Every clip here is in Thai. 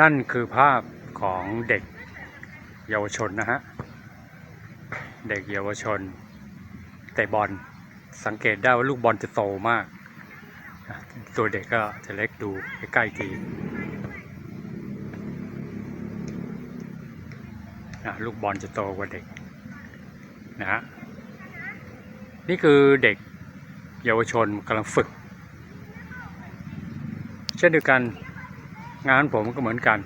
นั่นคือภาพของเด็กเยาวชนนะฮะ เด็กเยาวชนเตะบอลสังเกตได้ว่าลูกบอลจะโตมาก ตัวเด็กก็จะเล็กดูใกล้ๆทีนะลูกบอลจะโตกว่าเด็กนะฮะนี่คือเด็กเยาวชนกำลังฝึก เช่นเดียวกัน งานผมก็เหมือนกัน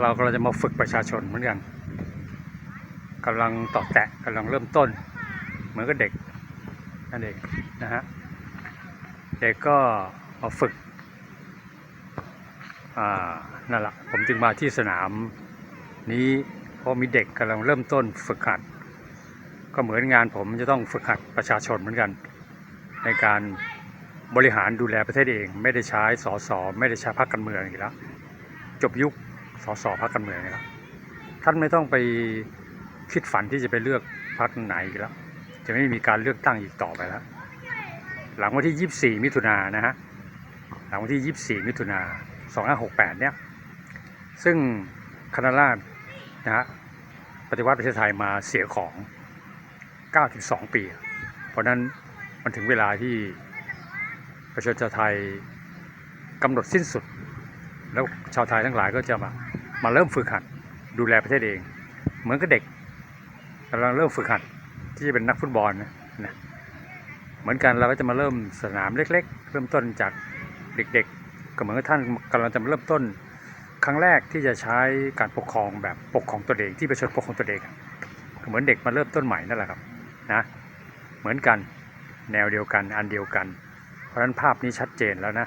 เรากำลังจะมาฝึกประชาชนเหมือนกันกำลังต่อแตะกำลังเริ่มต้น เหมือนกับเด็กนั่นเองนะฮะเด็กก็มาฝึกอ่านั่นแหละผมจึงมาที่สนามนี้เพราะมีเด็กกำลังเริ่มต้นฝึกหัด ก็เหมือนงานผมจะต้องฝึกหัดประชาชนเหมือนกัน ในการ บริหารดูแลประเทศเอง ไม่ได้ใช้สสไม่ได้ใช้พรรคการเมืองอีกแล้วจบยุคสสพรรคการเมืองอีกแล้วท่านไม่ต้องไปคิดฝันที่จะไปเลือกพรรคไหนอีกแล้ว จะไม่มีการเลือกตั้งอีกต่อไปแล้ว หลังวันที่ 24 มิถุนายนนะฮะหลังวันที่ 24 มิถุนายน 2568 เนี่ย ซึ่งคณะราษฎรนะฮะปฏิวัติประเทศไทยมาเสียของ 92 ปี เพราะฉะนั้นมันถึงเวลาที่ ประชาชนไทยกำหนดสิ้นสุด แล้วชาวไทยทั้งหลายก็จะมามาเริ่มฝึกหัดดูแลประเทศเอง เหมือนกับเด็กกำลังเริ่มฝึกหัดที่จะเป็นนักฟุตบอลนะนะเหมือนกันเราก็จะมาเริ่มสนามเล็ก ๆ เริ่มต้นจากเด็กๆก็เหมือนกับท่านกำลังจะมาเริ่มต้น ครั้งแรกที่จะใช้การปกครองแบบปกครองตัวเองที่ประชาชนปกครองตัวเองก็เหมือนเด็กมาเริ่มต้นใหม่นั่นแหละครับนะเหมือนกันแนวเดียวกันอันเดียวกัน ราะฉะนั้นภาพนี้ชัดเจนแล้วนะ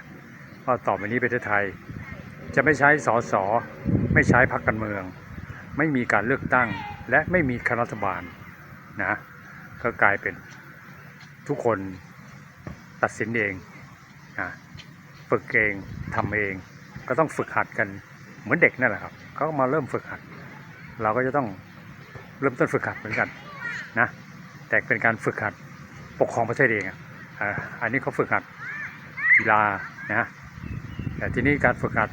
ว่าต่อไปนี้ประเทศไทย จะไม่ใช้สอสอไม่ใช้พรรคการเมือง ไม่มีการเลือกตั้ง และไม่มีคณะรัฐบาลนะก็กลายเป็นทุกคนตัดสินเองนะฝึกเองทำเอง ก็ต้องฝึกหัดกันเหมือนเด็กนั่นแหละครับเขามาเริ่มฝึกหัด เราก็จะต้องเริ่มต้นฝึกหัดเหมือนกันนะแต่เป็นการฝึกหัดปกครองประเทศเองอะอันนี้เขาฝึกหัด กีฬานะแต่ทีนี้การฝึกหัด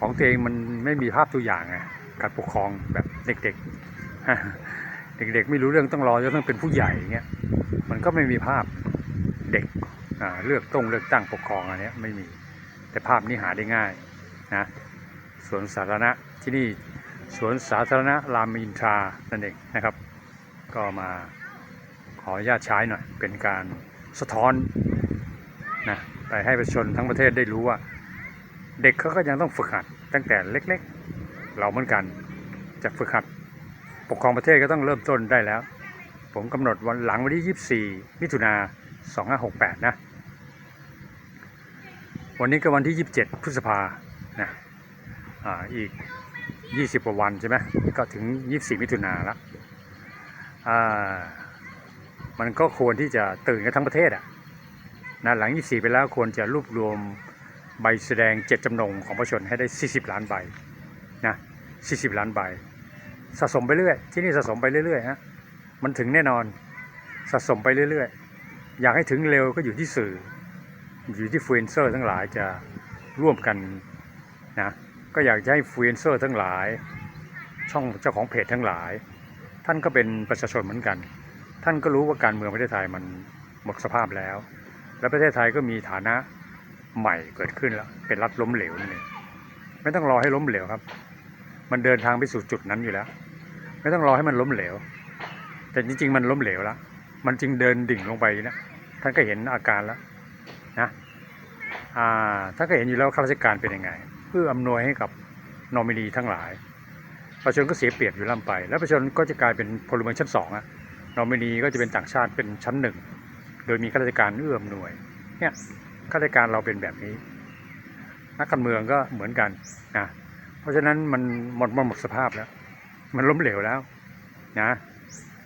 ของตัวเองมันไม่มีภาพตัวอย่างไงการปกครองแบบเด็กๆ เด็กๆไม่รู้เรื่องต้องรอจนต้องเป็นผู้ใหญ่เงี้ยมันก็ไม่มีภาพเด็กเลือกต้องเลือกตั้งปกครองอันนี้ไม่มีแต่ภาพนี้หาได้ง่ายนะสวนสาธารณะที่นี่สวนสาธารณะรามอินทรานั่นเองนะครับ ก็มาขออนุญาตใช้หน่อยเป็นการสะท้อนนะ ไปให้ประชาชนทั้งประเทศได้รู้ว่า เด็กเขาก็ยังต้องฝึกหัด ตั้งแต่เล็กๆ เราเหมือนกัน จะฝึกหัด ปกครองประเทศก็ต้องเริ่มต้นได้แล้ว ผมกำหนดวันหลังวันที่ 24 มิถุนา2568 นะ วันนี้ก็วันที่ 27 พฤษภานะอ่าอีก 20กว่าวันใช่ไหมก็ถึง 24 มิถุนาแล้วอ่ามันก็ควรที่จะตื่นกันทั้งประเทศอะ นะหลัง 24 ไปแล้วควรจะรวบรวมใบแสดงเจตจำนงของประชาชนให้ได้ 40 ล้านใบนะ 40 ล้านใบ สะสมไปเรื่อย ที่นี่สะสมไปเรื่อยๆฮะ มันถึงแน่นอน สะสมไปเรื่อยๆ อยากให้ถึงเร็วก็อยู่ที่สื่อ อยู่ที่ฟลูเอนเซอร์ทั้งหลายจะร่วมกันนะ ก็อยากจะให้ฟลูเอนเซอร์ทั้งหลาย ช่องเจ้าของเพจทั้งหลาย ท่านก็เป็นประชาชนเหมือนกัน ท่านก็รู้ว่าการเมืองประเทศไทยมันหมดสภาพแล้ว และประเทศไทยก็มีฐานะใหม่เกิดขึ้นแล้ว เป็นรัฐล้มเหลวนั่นเองไม่ต้องรอให้ล้มเหลวครับ มันเดินทางไปสู่จุดนั้นอยู่แล้ว ไม่ต้องรอให้มันล้มเหลว แต่จริงๆ มันล้มเหลวแล้วมันจึงเดินดิ่งลงไปนะท่านก็เห็นอาการแล้วนะอ่าท่านก็เห็นอยู่แล้วข้าราชการเป็นยังไง เพื่ออำนวยให้กับนอมินีทั้งหลาย ประชาชนก็เสียเปรียบอยู่ล่ำไป แล้วประชาชนก็จะกลายเป็นพลเมืองชั้นสองอะนอมินีก็จะเป็นต่างชาติเป็นชั้นหนึ่ง โดยมีข้าราชการเอื้ออำนวย เนี่ยข้าราชการเราเป็นแบบนี้ นักการเมืองก็เหมือนกันนะเพราะฉะนั้นมันหมดมันหมดสภาพแล้ว มันล้มเหลวแล้วนะ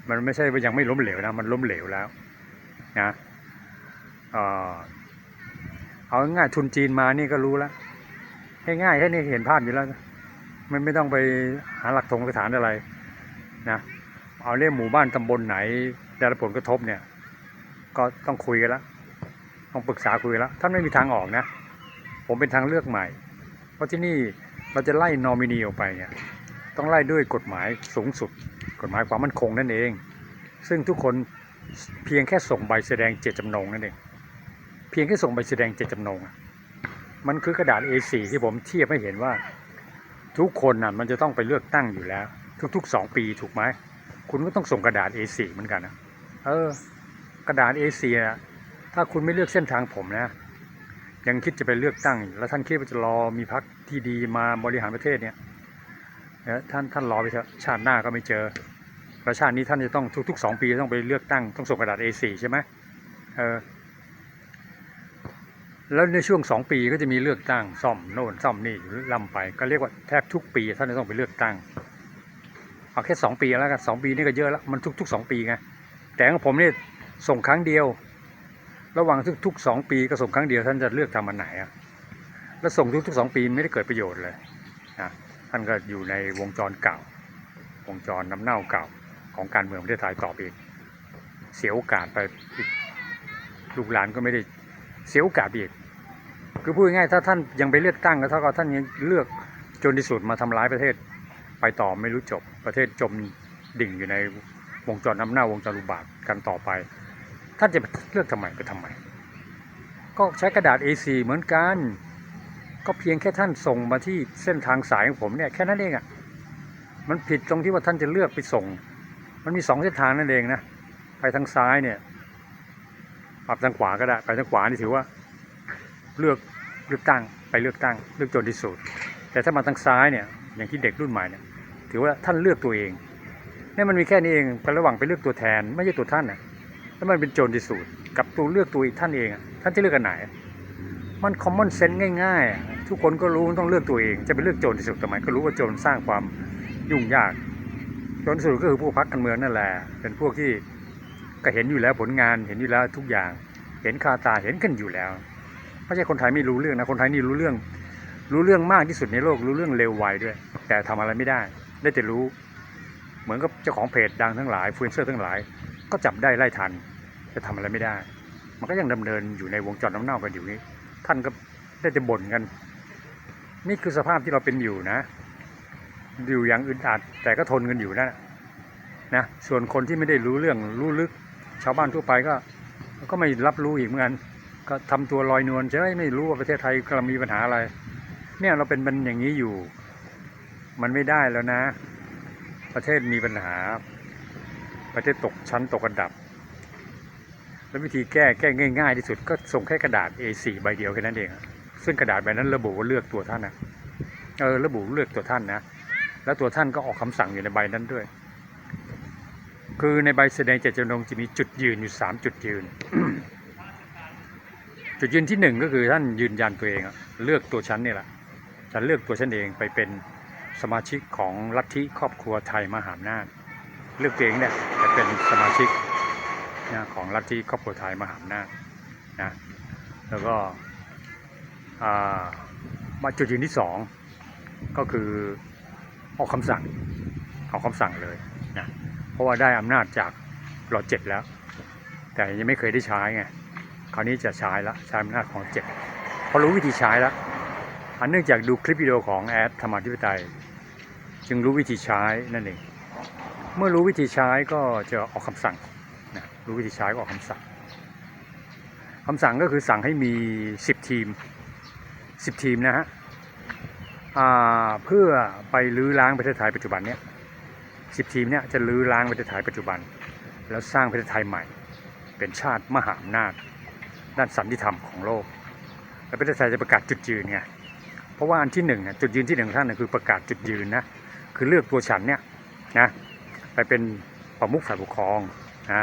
มันไม่ใช่ว่ายังไม่ล้มเหลวนะมันล้มเหลวแล้วนะเอาง่ายๆทุนจีนมานี่ก็รู้แล้วง่ายๆแค่นี้เห็นภาพอยู่แล้วมันไม่ต้องไปหาหลักธงหลักฐานอะไรนะเอาเรื่องหมู่บ้านตำบลไหนได้รับผลกระทบเนี่ย ก็ต้องคุยกันแล้วต้องปรึกษาคุยแล้วท่านไม่มีทางออกนะ ผมเป็นทางเลือกใหม่ เพราะที่นี่เราจะไล่นอมินีออกไปเนี่ยต้องไล่ด้วยกฎหมายสูงสุด กฎหมายความมั่นคงนั่นเอง ซึ่งทุกคนเพียงแค่ส่งใบแสดงเจตจำนงนั่นเองเพียงแค่ส่งใบแสดงเจตจำนงมันคือกระดาษ A4 ที่ผมเทียบให้เห็นว่า ทุกคนน่ะมันจะต้องไปเลือกตั้งอยู่แล้ว ทุกๆสองปีถูกไหมคุณก็ต้องส่งกระดาษ A4 เหมือนกันนะเออ กระดาษ A4 อะถ้าคุณไม่เลือกเส้นทางผมนะ ยังคิดจะไปเลือกตั้ง แล้วท่านคิดว่าจะรอมีพักที่ดีมาบริหารประเทศเนี่ยท่านท่านรอไปเถอะชาติหน้าก็ไม่เจอแล้วชาตินี้ท่านจะต้องทุกๆสองปีต้องไปเลือกตั้งต้องส่งกระดาษ A4 ใช่ไหมเออแล้วในช่วงสองปีก็จะมีเลือกตั้งซ่อมโน่นซ่อมนี่ล่ำไป ก็เรียกว่าแทบทุกปีท่านจะต้องไปเลือกตั้งเอาแค่สองปีแล้วกันสองปีนี่ก็เยอะแล้วมันทุกๆสองปีไงแต่ของผมเนี่ย ส่งครั้งเดียว ระหว่างทุกๆสองปีก็ส่งครั้งเดียว ท่านจะเลือกทำอันไหนอะแล้วส่งทุกๆสองปีไม่ได้เกิดประโยชน์เลยนะท่านก็อยู่ในวงจรเก่า วงจรน้ำเน่าเก่าของการเมืองประเทศไทยต่อไปอีก เสียโอกาสไปอีกลูกหลานก็ไม่ได้เสียโอกาสอีก คือพูดง่ายถ้าท่านยังไปเลือกตั้งก็เท่ากับท่านยังเลือกจนที่สุดมาทำร้ายประเทศ ไปต่อไม่รู้จบประเทศจมดิ่งอยู่ในวงจรน้ำเน่าวงจรอุบาทกันต่อไป ท่านจะเลือกทำไมไปทำไม ก็ใช้กระดาษ A4 เหมือนกัน ก็เพียงแค่ท่านส่งมาที่เส้นทางสายของผมเนี่ยแค่นั้นเองอะ่ะมันผิดตรงที่ว่าท่านจะเลือกไปส่ง มันมีสองเส้นทางนั่นเองนะ ไปทางซ้ายเนี่ยปรับทางขวาก็ได้ ไปทางขวานี่ถือว่า เลือกเลือกตั้ง ไปเลือกตั้ง เลือกจนที่สุด แต่ถ้ามาทางซ้ายเนี่ย อย่างที่เด็กรุ่นใหม่เนี่ย ถือว่าท่านเลือกตัวเอง นี่มันมีแค่นี้เองไประหว่างไปเลือกตัวแทน ไม่ใช่ตัวท่านนะ แล้วมันเป็นโจรที่สุดกับตัวเลือกตัวอีกท่านเอง ท่านจะเลือกกันไหน มันคอมมอนเซนส์ง่ายๆ ทุกคนก็รู้ต้องเลือกตัวเอง จะไปเลือกโจรที่สุดทำไมก็รู้ว่าโจรสร้างความยุ่งยากโจรที่สุดก็คือพวกพักการเมืองนั่นแหละเป็นพวกที่ก็เห็นอยู่แล้วผลงานเห็นอยู่แล้วทุกอย่าง เห็นคาตาเห็นกันอยู่แล้วไม่ใช่คนไทยไม่รู้เรื่องนะคนไทยนี่รู้เรื่อง รู้เรื่องมากที่สุดในโลกรู้เรื่องเร็วไวด้วย แต่ทำอะไรไม่ได้ ได้แต่รู้ เหมือนกับเจ้าของเพจดังทั้งหลายฟูนเซอร์ทั้งหลาย ก็จับได้ไล่ทัน จะทำอะไรไม่ได้ มันก็ยังดำเนินอยู่ในวงจรน้ำเน่ากันอยู่นี้ ท่านก็ได้แต่บ่นกัน นี่คือสภาพที่เราเป็นอยู่นะ อยู่อย่างอึดอัดแต่ก็ทนกันอยู่นะนะ ส่วนคนที่ไม่ได้รู้เรื่องรู้ลึก ชาวบ้านทั่วไปก็ก็ไม่รับรู้อีกเหมือนกัน ก็ทำตัวลอยนวลใช่ไหมไม่รู้ว่าประเทศไทยกำลังมีปัญหาอะไร เนี่ยเราเป็นมันอย่างนี้อยู่ มันไม่ได้แล้วนะ ประเทศมีปัญหา ประเทศตกชั้นตกอันดับ แล้ววิธีแก้แก้ง่ายๆที่สุดก็ส่งแค่กระดาษ A4 ใบเดียวแค่นั้นเอง ซึ่งกระดาษใบนั้นระบุว่าเลือกตัวท่านนะเออระบุเลือกตัวท่านนะ แล้วตัวท่านก็ออกคำสั่งอยู่ในใบนั้นด้วย คือในใบแสดงเจตจำนงจะมีจุดยืนอยู่สามจุดยืน จุดยืนที่หนึ่งก็คือท่านยืนยันตัวเองอะเลือกตัวฉันนี่แหละฉันเลือกตัวฉันเองไปเป็นสมาชิกของลัทธิครอบครัวไทยมหาอำนาจเลือกตัวเองเนี่ยจะเป็นสมาชิก นะของลัทธิครอบครัวไทยมหาอำนาจนะแล้วก็มาจุดยืนที่สองก็คือออกคำสั่งออกคำสั่งเลยนะเพราะว่าได้อำนาจจากรอเจ็ดแล้ว แต่ยังไม่เคยได้ใช้ไงคราวนี้จะใช้แล้วใช้อำนาจของเจ็ดพอรู้วิธีใช้แล้วอันเนื่องจากดูคลิปวิดีโอของแอดธรรมาธิปไตย จึงรู้วิธีใช้นั่นเอง เมื่อรู้วิธีใช้ก็จะออกคำสั่ง รู้วิธีใช้ก็ออกคำสั่งคำสั่งก็คือสั่งให้มี 10 ทีม 10 ทีมนะฮะเพื่อไปลื้อล้างประเทศไทยปัจจุบันเนี้ย10ทีมเนี้ยจะลื้อล้างประเทศไทยปัจจุบัน แล้วสร้างประเทศไทยใหม่ เป็นชาติมหาอำนาจ ด้านสันติธรรมของโลก แล้วประเทศไทยจะประกาศจุดยืนไงเพราะว่าอันที่หนึ่งน่ะจุดยืนที่หนึ่งท่านน่ะคือประกาศจุดยืนนะคือเลือกตัวฉันเนี่ยนะไปเป็นประมุขฝ่ายปกครองอ่า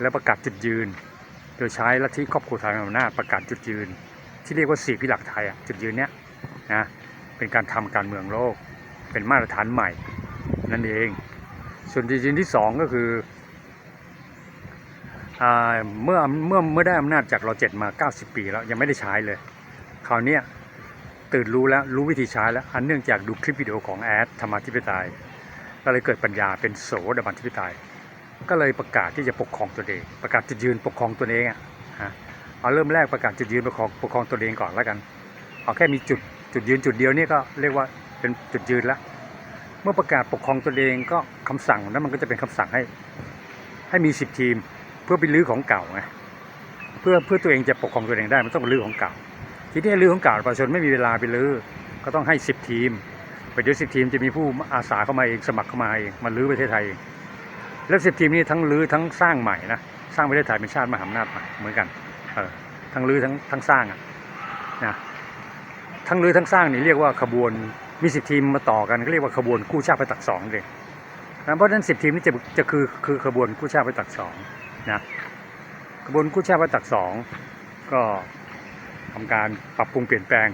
แล้วประกาศจุดยืน โดยใช้ลัทธิครอบครัวไทยอำนาจประกาศจุดยืน ที่เรียกว่าสี่พิหลักไทยอะจุดยืนเนี้ยนะเป็นการทำการเมืองโลก เป็นมาตรฐานใหม่นั่นเอง ส่วนจุดยืนที่สองก็คือเมื่อเมื่อเมื่อได้อำนาจจากรอเจ็ดมา 90 ปีแล้วยังไม่ได้ใช้เลย คราวนี้ตื่นรู้แล้วรู้วิธีใช้แล้ว อันเนื่องจากดูคลิปวิดีโอของแอดธรรมาธิปไตยก็เลยเกิดปัญญาเป็นโสดาบันธิปไตย ก็เลยประกาศที่จะปกครองตัวเอง ประกาศจุดยืนปกครองตัวเองอะฮะเอาเริ่มแรกประกาศจุดยืนปกครองปกครองตัวเองก่อนแล้วกัน เอาแค่มีจุดจุดยืนจุดเดียวนี่ก็เรียกว่าเป็นจุดยืนล้วเมื่อประกาศปกครองตนเองก็คำสั่งนั้นมันก็จะเป็นคำสั่งให้ ให้มีสิบทีมเพื่อไปรื้อของเก่าไงเพื่อเพื่อตัวเองจะปกครองตัวเองได้มันต้องรื้อของเก่า ทีนี้รื้อของเก่าประชาชนไม่มีเวลาไปรื้อก็ต้องให้สิบทีมไปเดี๋ยวสิบทีมจะมีผู้อาสาเข้ามาเองสมัครเข้ามาเองมารื้อประเทศไทยเอง แล้วสิบทีมนี้ทั้งรื้อทั้งสร้างใหม่นะสร้างประเทศไทยเป็นชาติมหาอำนาจใหม่เหมือนกันเออทั้งรื้อทั้งทั้งสร้างอะนะทั้งรื้อทั้งสร้างนี่เรียกว่าขบวนมีสิบทีมมาต่อกันก็เรียกว่าขบวนกู้ชาติไปตักสองเลยนะเพราะฉะนั้นสิบทีมนี้จะจะคือคือขบวนกู้ชาติไปตักสองนะขบวนกู้ชาติไปตักสองก็ทำการปรับปรุงเปลี่ยนแปลง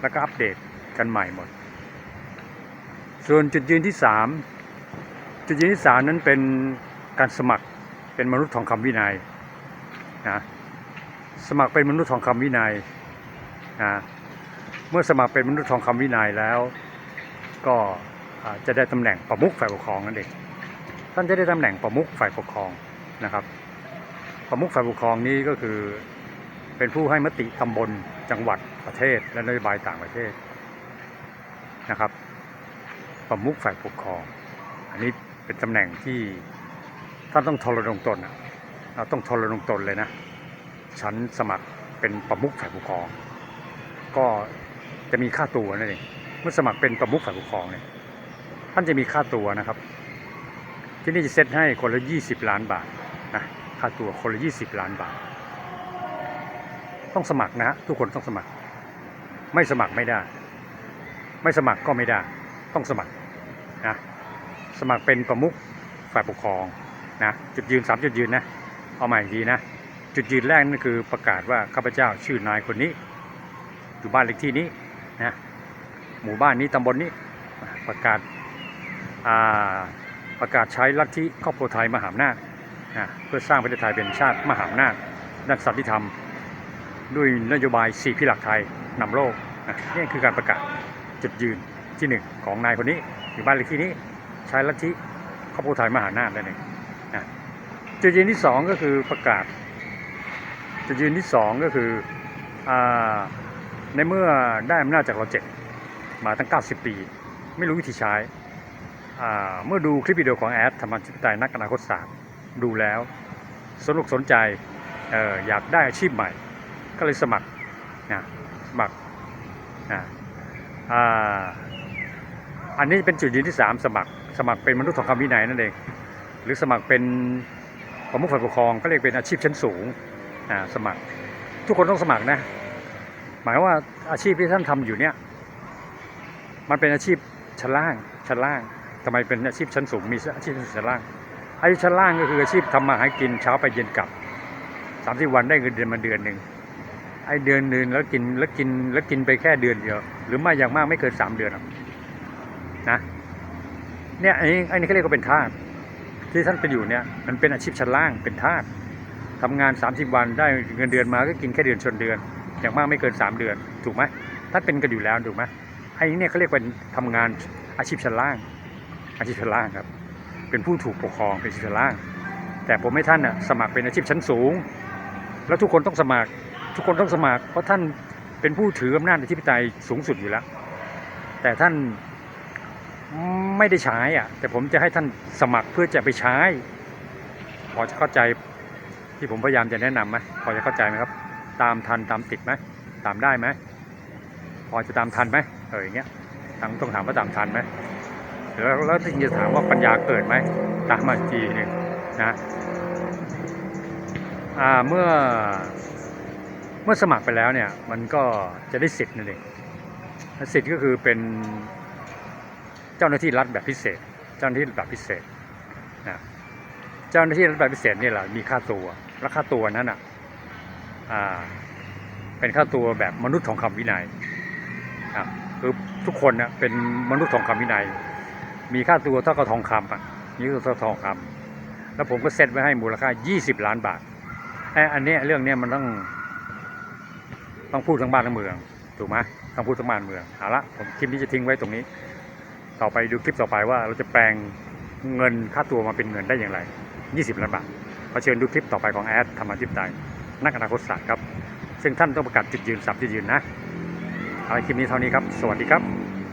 แล้วก็อัปเดตกันใหม่หมด ส่วนจุดยืนที่สาม จุดยืนที่สามนั้นเป็นการสมัครเป็นมนุษย์ทองคำวินัยนะสมัครเป็นมนุษย์ทองคำวินัยนะเมื่อสมัครเป็นมนุษย์ทองคำวินัยแล้ว ก็จะได้ตำแหน่งประมุขฝ่ายปกครองนั่นเองท่านจะได้ตำแหน่งประมุขฝ่ายปกครองนะครับ ประมุขฝ่ายปกครองนี้ก็คือเป็นผู้ให้มติตำบลจังหวัดประเทศและนโยบายต่างประเทศนะครับ ประมุขฝ่ายปกครองอันนี้ เป็นตำแหน่งที่ท่านต้องทรนงตนอะเราต้องทรนงตนเลยนะ ฉันสมัครเป็นประมุขฝ่ายปกครอง ก็จะมีค่าตัวนั่นเองเมื่อสมัครเป็นประมุขฝ่ายปกครองเนี่ยท่านจะมีค่าตัวนะครับ ที่นี่จะเซตให้คนละ 20 ล้านบาทนะค่าตัวคนละ 20 ล้านบาท ต้องสมัครนะฮะทุกคนต้องสมัคร ไม่สมัครไม่ได้ ไม่สมัครก็ไม่ได้ ต้องสมัครนะ สมัครเป็นประมุขฝ่ายปกครองนะจุดยืนสามจุดยืนนะเอาใหม่อีกทีนะจุดยืนแรกนั่นคือประกาศว่าข้าพเจ้าชื่อนายคนนี้ อยู่บ้านเลขที่นี้นะหมู่บ้านนี้ตำบลนี้ประกาศาประกาศใช้ลัทธิครอบครัวไทยมหาอำนาจนะเพื่อสร้างประเทศไทยเป็นชาติมหาอำนาจด้านสันติธรรม ด้วยนโยบายสี่พิหลักไทยนำโลกนะนี่คือการประกาศจุดยืนที่หนึ่งของนายคนนี้อยู่บ้านเลขที่นี้ ใช้ลัทธิครอบครัวไทยมหาอำนาจนั่นเองนะจุดยืนที่สองก็คือประกาศจุดยืนที่สองก็คือในเมื่อได้อำนาจจากเราเจ็ดมาตั้ง 90 ปี ไม่รู้วิธีใช้ เมื่อดูคลิปวิดีโอของแอดธรรมจิตไตยนักอนาคตศาสตร์ดูแล้วสนุกสนใจอออยากได้อาชีพใหม่ ก็เลยสมัครนะสมัครนะออันนี้เป็นจุดยืนที่ 3 สมัคร สมัครเป็นมนุษย์ทองคำวินัยนั่นเอง หรือสมัครเป็นประมุขฝ่ายปกครองก็เรียกเป็นอาชีพชั้นสูงอ่าสมัคร ทุกคนต้องสมัครนะ หมายว่าอาชีพที่ท่านทำอยู่เนี่ยมันเป็นอาชีพชั้นล่างชั้นล่างทำไมเป็นอาชีพชั้นสูงมีอาชีพชั้นล่างอาชีพชั้นล่างก็คืออาชีพทำมาหากินเช้าไปเย็นกลับสามสิบวันได้เงินเดือนมาเดือนหนึ่งไอ้เดือนหนึ่งแล้วกินแล้วกินแล้วกินไปแค่เดือนเดียวหรือไม่อย่างมากไม่เกินสามเดือนนะ เนี่ยไอ้ไอ้นี่เขาเรียกว่าเป็นทาสที่ท่านไปอยู่เนี่ยมันเป็นอาชีพชั้นล่างเป็นทาสทำงาน 30 วันได้เงินเดือนมาก็กินแค่เดือนชนเดือน อย่างมากไม่เกิน 3 เดือนถูกไหมท่านเป็นกันอยู่แล้วถูกไหมไอ้นี่เนี่ยเขาเรียกเป็นทำงานอาชีพชั้นล่าง อาชีพชั้นล่างครับ เป็นผู้ถูกปกครองเป็นอาชีพชั้นล่าง แต่ผมให้ท่านน่ะสมัครเป็นอาชีพชั้นสูง แล้วทุกคนต้องสมัคร ทุกคนต้องสมัคร เพราะท่านเป็นผู้ถืออำนาจในที่ปไตยสูงสุดอยู่แล้ว แต่ท่าน ไม่ได้ใช้อะ แต่ผมจะให้ท่านสมัครเพื่อจะไปใช้ พอจะเข้าใจที่ผมพยายามจะแนะนำไหมพอจะเข้าใจไหมครับ ตามทันตามติดไหมตามได้ไหมพอจะตามทันไหมเอออย่างเงี้ยต้องต้องถามว่าตามทันไหมแล้วแล้วถึงจะถามว่าปัญญาเกิดไหมตามมาอีกทีหนึงนะอ่าเมื่อเมื่อสมัครไปแล้วเนี่ยมันก็จะได้สิทธิ์นั่นเองสิทธิ์ก็คือเป็น เจ้าหน้าที่รัฐแบบพิเศษ เจ้าหน้าที่แบบพิเศษนะเจ้าหน้าที่รัฐแบบพิเศษนี่แหละมีค่าตัวและค่าตัวนั้นอะอ่าเป็นค่าตัวแบบมนุษย์ทองคำวินัยครับคือทุกคนเนี่ยเป็นมนุษย์ทองคำวินัย มีค่าตัวเท่ากับทองคำอะนี่คือทองคำแล้วผมก็เซ็ตไว้ให้มูลค่า 20 ล้านบาทไอ้อันเนี้ยเรื่องเนี้ยมันต้องต้องพูดทั้งบ้านทั้งเมืองถูกไหมต้องพูดทั้งบ้านเมืองเอาละผมคลิปนี้จะทิ้งไว้ตรงนี้ ต่อไปดูคลิปต่อไปว่าเราจะแปลงเงินค่าตัวมาเป็นเงินได้อย่างไร 20 ล้านบาทขอเชิญดูคลิปต่อไปของแอดธรรมจิตใจนักอนาคตศาสตร์ครับ ซึ่งท่านต้องประกาศจุดยืนสับจุดยืนนะ อะไรคลิปนี้เท่านี้ครับ สวัสดีครับ